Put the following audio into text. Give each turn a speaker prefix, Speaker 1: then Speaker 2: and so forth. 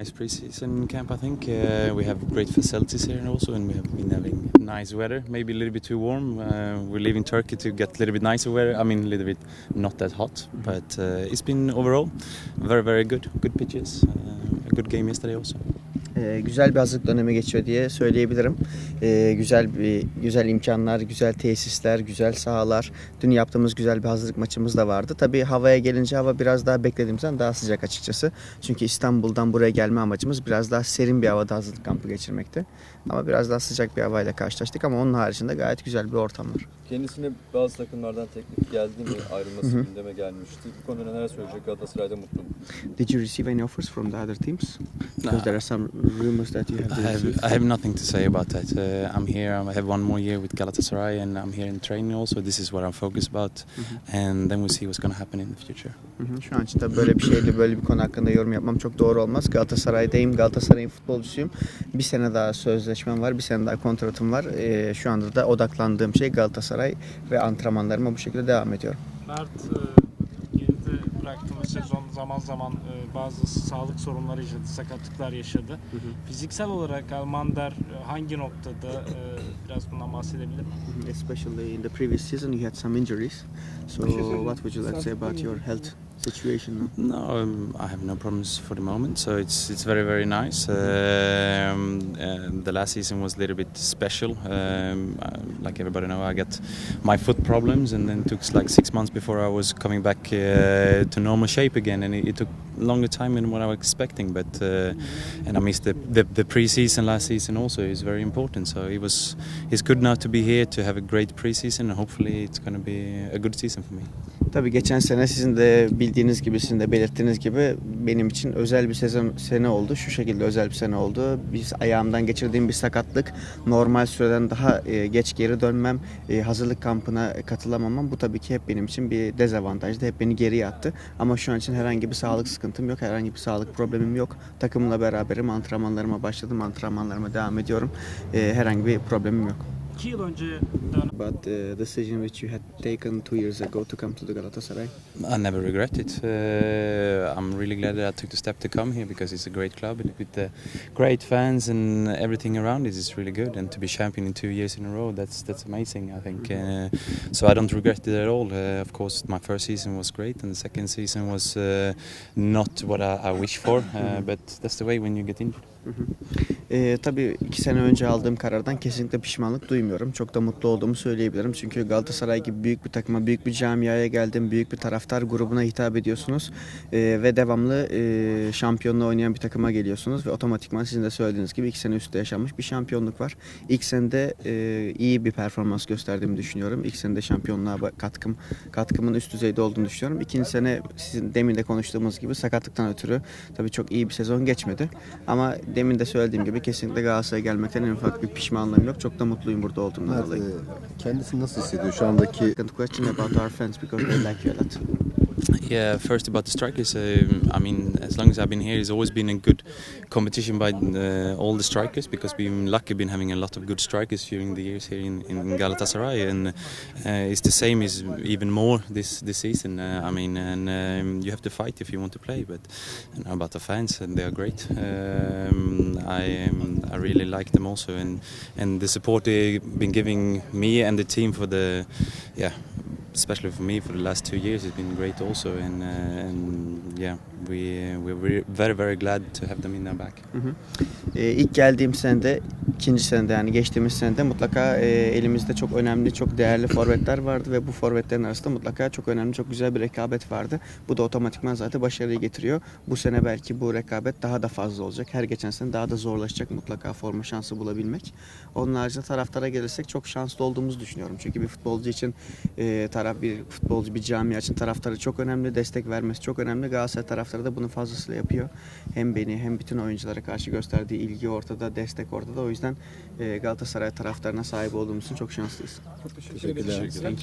Speaker 1: Nice pre-season camp, I think. Uh, we have great facilities here also, and we have been having nice weather. Maybe a little bit too warm. Uh, we're leaving Turkey to get a little bit nicer weather. I mean, a little bit not that hot, but uh, it's been overall very, very good. Good pitches. Uh, a good game yesterday also.
Speaker 2: Ee, güzel bir hazırlık dönemi geçiyor diye söyleyebilirim. Ee, güzel bir güzel imkanlar, güzel tesisler, güzel sahalar. Dün yaptığımız güzel bir hazırlık maçımız da vardı. Tabii havaya gelince hava biraz daha beklediğimizden daha sıcak açıkçası. Çünkü İstanbul'dan buraya gelme amacımız biraz daha serin bir havada hazırlık kampı geçirmekti. Ama biraz daha sıcak bir havayla karşılaştık ama onun haricinde gayet güzel bir ortam var.
Speaker 3: Kendisine bazı takımlardan teklif geldi mi? Ayrılması gündeme gelmişti. Bu konuda neler söyleyecek? Galatasaray'da mutlu mu?
Speaker 2: Did you receive any offers from the other teams? Because there are some rumors that you have
Speaker 1: I have. I have nothing to say about that. Uh, I'm here. I have one more year with Galatasaray, and I'm here in training also. This is what I'm focused about, and then we'll see what's going to happen in the future.
Speaker 2: Hı hı. Şu an için tabii böyle bir şeyle böyle bir konu hakkında yorum yapmam çok doğru olmaz. Galatasaray'dayım, Galatasaray'ın futbolcusuyum. Bir sene daha sözleşmem var, bir sene daha kontratım var. Ee, şu anda da odaklandığım şey Galatasaray ve antrenmanlarıma bu şekilde devam ediyorum.
Speaker 4: Mert e, bıraktığımız sezon zaman zaman e, bazı sağlık sorunları yaşadı, sakatlıklar yaşadı. Fiziksel olarak Almander e, hangi noktada e, biraz bundan bahsedebilir mi?
Speaker 2: Especially in the previous season you had some injuries. So what would you like to say about your health situation?
Speaker 1: No, um, I have no problems for the moment, so it's it's very very nice. Um, uh, the last season was a little bit special. Um, uh, like everybody know, I got my foot problems, and then it took like six months before I was coming back uh, to normal shape again, and it, it took longer time than what I was expecting. But uh, and I missed the, the the pre-season last season also is very important. So it was it's good now to be here to have a great pre-season, hopefully it's going to be a good season for me.
Speaker 2: Tabii geçen sene sizin de bildiğiniz gibi, sizin de belirttiğiniz gibi benim için özel bir sezon sene oldu. Şu şekilde özel bir sene oldu. Biz ayağımdan geçirdiğim bir sakatlık, normal süreden daha e, geç geri dönmem, e, hazırlık kampına katılamamam bu tabii ki hep benim için bir dezavantajdı. Hep beni geriye attı. Ama şu an için herhangi bir sağlık sıkıntım yok, herhangi bir sağlık problemim yok. Takımla beraberim, antrenmanlarıma başladım, antrenmanlarıma devam ediyorum. E, herhangi bir problemim yok.
Speaker 4: İki yıl önce
Speaker 2: But the decision which you had taken two years ago to come to the Galatasaray,
Speaker 1: I never regret it. Uh, I'm really glad that I took the step to come here because it's a great club with the great fans and everything around it is really good. And to be champion in two years in a row, that's that's amazing. I think uh, so. I don't regret it at all. Uh, of course, my first season was great, and the second season was uh, not what I, I wish for. Uh, but that's the way when you get injured.
Speaker 2: Ee, tabii iki sene önce aldığım karardan kesinlikle pişmanlık duymuyorum. Çok da mutlu olduğumu söyleyebilirim. Çünkü Galatasaray gibi büyük bir takıma, büyük bir camiaya geldim. Büyük bir taraftar grubuna hitap ediyorsunuz. Ee, ve devamlı e, şampiyonluğa oynayan bir takıma geliyorsunuz. Ve otomatikman sizin de söylediğiniz gibi iki sene üstte yaşanmış bir şampiyonluk var. İlk senede e, iyi bir performans gösterdiğimi düşünüyorum. İlk senede şampiyonluğa katkım, katkımın üst düzeyde olduğunu düşünüyorum. İkinci sene sizin demin de konuştuğumuz gibi sakatlıktan ötürü tabii çok iyi bir sezon geçmedi. Ama demin de söylediğim gibi kesinlikle Galatasaray'a gelmekten en ufak bir pişmanlığım yok. Çok da mutluyum burada olduğumdan
Speaker 5: Mert,
Speaker 2: dolayı.
Speaker 5: e, kendisi nasıl hissediyor şu andaki
Speaker 2: Second question about our fans because they like you a lot.
Speaker 1: Yeah, first about the strikers. Um, I mean, as long as I've been here, it's always been a good competition by uh, all the strikers because we've been lucky been having a lot of good strikers during the years here in, in Galatasaray, and uh, it's the same as even more this this season. Uh, I mean, and um, you have to fight if you want to play. But you know, about the fans, and they are great. Um, I um, I really like them also, and and the support they've been giving me and the team for the yeah especially for me for the last two years it's been great also and uh, and yeah we we're very very glad to have them in our back
Speaker 2: Hı hı. Ee, ilk geldiğim ikinci senede yani geçtiğimiz senede mutlaka e, elimizde çok önemli, çok değerli forvetler vardı ve bu forvetlerin arasında mutlaka çok önemli, çok güzel bir rekabet vardı. Bu da otomatikman zaten başarıyı getiriyor. Bu sene belki bu rekabet daha da fazla olacak. Her geçen sene daha da zorlaşacak mutlaka forma şansı bulabilmek. Onun haricinde taraftara gelirsek çok şanslı olduğumuzu düşünüyorum. Çünkü bir futbolcu için e, taraf bir futbolcu bir camia için taraftarı çok önemli, destek vermesi çok önemli. Galatasaray taraftarı da bunu fazlasıyla yapıyor. Hem beni hem bütün oyunculara karşı gösterdiği ilgi ortada, destek ortada. O yüzden e, Galatasaray taraftarına sahip olduğumuz için çok şanslıyız.
Speaker 5: teşekkürler.
Speaker 1: Teşekkür ederim.